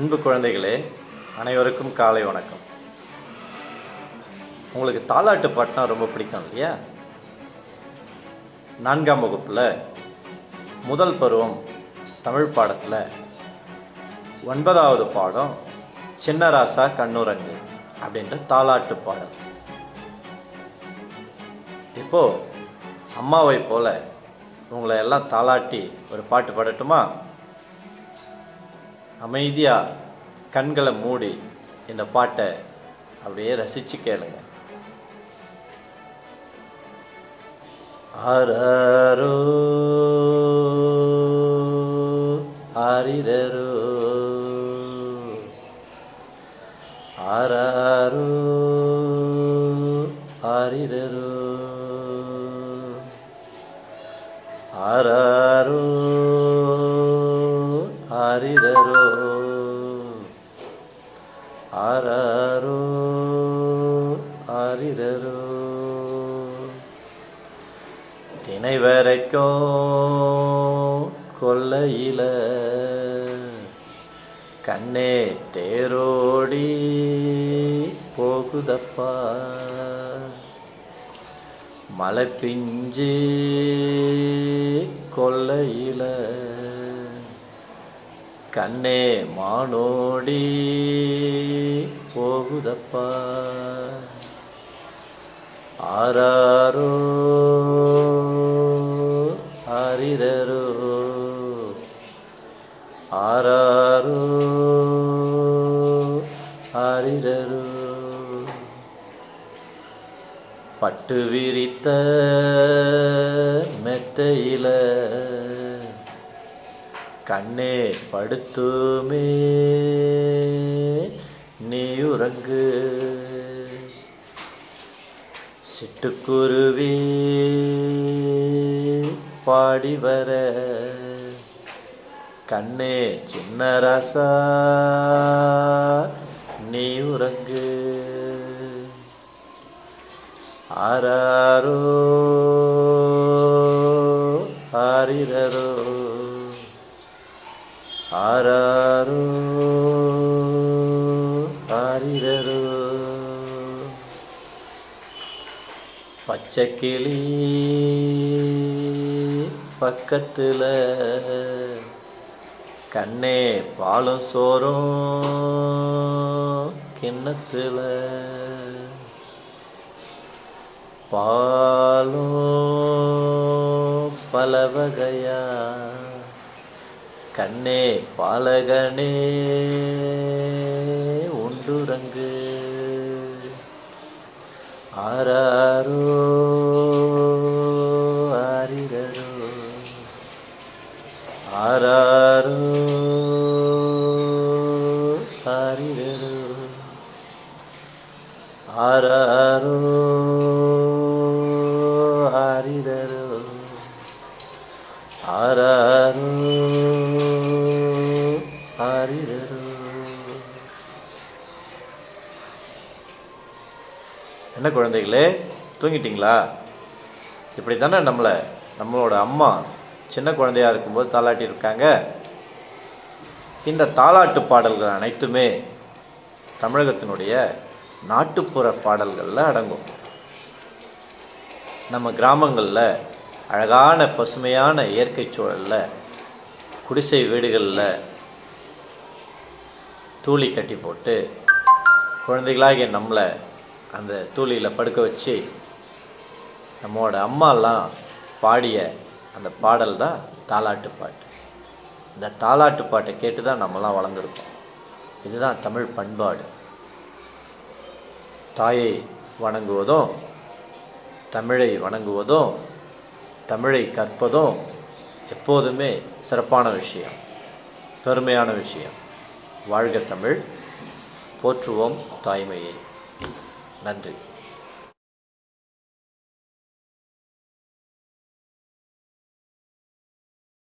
அன்பு குழந்தைகளே அனைவருக்கும் காலை வணக்கம். உங்களுக்கு தாலாட்டு பாட்டுனா ரொம்ப பிடிக்கும் இல்லையா? நான்காம் வகுப்பில் முதல் பருவம் தமிழ் பாடத்தில் ஒன்பதாவது பாடம் சின்னராசா கண்ணுரங்கு அப்படின்ற தாலாட்டு பாடல். இப்போ அம்மாவை போல உங்களை எல்லாம் தாலாட்டி ஒரு பாட்டு பாடட்டுமா? அமைதியாக கண்களை மூடி இந்த பாட்டை அப்படியே ரசித்து கேளுங்க. ஆரோ ஆரிரரோ ஆராரோ ஆரிரரோ ஆரா வீரரோ தினை வரைக்கும் கொல்லையில கண்ணே தேரோடி போகுதப்பா. மலை பிஞ்சு கொல்லையில கண்ணே மானோடி போகுதப்பா. ஆராரோ ஆரிரரோ. ஆராரோ ஆரிரரோ. பட்டு விரித்த மெத்தையில கண்ணே படுத்துமே நீ உறங்கு சிட்டுக்குருவி பாடி வர. கண்ணே சின்ன ராசா நீ உறங்கு. ஆராரோ ஆரிரரோ. ஆராரோ பச்சை கிளி பக்கத்தில் கண்ணே பாலும் சோறும் கிண்ணத்தில். பாலும் பல வகையா. கண்ணே பாலகனே உண்டுரங்கு ஆராரோ ஆரிரரோ. ஆராரோ ஆரிரரோ. ஆராரோ ஆரிரரோ. ஆராரோ ஆரிரரோ. என்ன குழந்தைகளே தூங்கிட்டிங்களா? இப்படி தானே நம்மளை நம்மளோட அம்மா சின்ன குழந்தையாக இருக்கும்போது தாலாட்டி இருக்காங்க. இந்த தாலாட்டு பாடல்கள் அனைத்துமே தமிழகத்தினுடைய நாட்டுப்புற பாடல்களில் அடங்கும். நம்ம கிராமங்களில் அழகான பசுமையான இயற்கை சூழலில் குடிசை வீடுகளில் தூளி கட்டி போட்டு குழந்தைகளாகிய நம்மளை அந்த தூளியில் படுக்க வச்சு நம்மோட அம்மாலாம் பாடிய அந்த பாடல் தான் தாலாட்டு பாட்டு. இந்த தாலாட்டு பாட்டை கேட்டு தான் நம்மலாம் வளர்ந்துருக்கோம். இதுதான் தமிழ் பண்பாடு. தாயை வணங்குவதும் தமிழை வணங்குவதும் தமிழை கற்பதும் எப்போதுமே சிறப்பான விஷயம் பெருமையான விஷயம். வாழ்க தமிழ் போற்றுவோம் தாய்மையை. நன்றி.